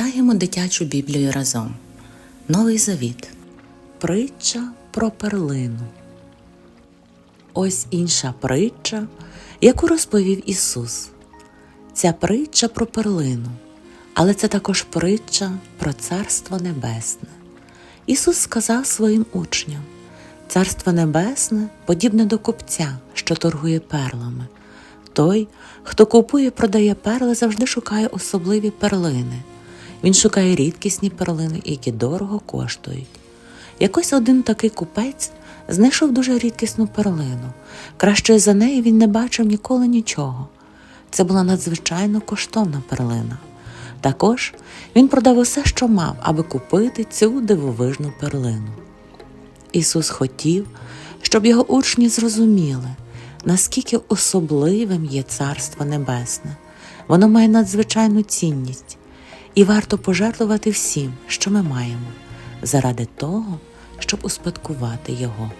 Читаємо дитячу Біблію разом. Новий Завіт. Притча про перлину. Ось інша притча, яку розповів Ісус. Ця притча про перлину, але це також притча про Царство Небесне. Ісус сказав своїм учням: Царство Небесне подібне до купця, що торгує перлами. Той, хто купує, продає перли, завжди шукає особливі перлини. Він шукає рідкісні перлини, які дорого коштують. Якось один такий купець знайшов дуже рідкісну перлину. Кращої за неї він не бачив ніколи нічого. Це була надзвичайно коштовна перлина. Також він продав усе, що мав, аби купити цю дивовижну перлину. Ісус хотів, щоб його учні зрозуміли, наскільки особливим є Царство Небесне. Воно має надзвичайну цінність, і варто пожертвувати всім, що ми маємо, заради того, щоб успадкувати його.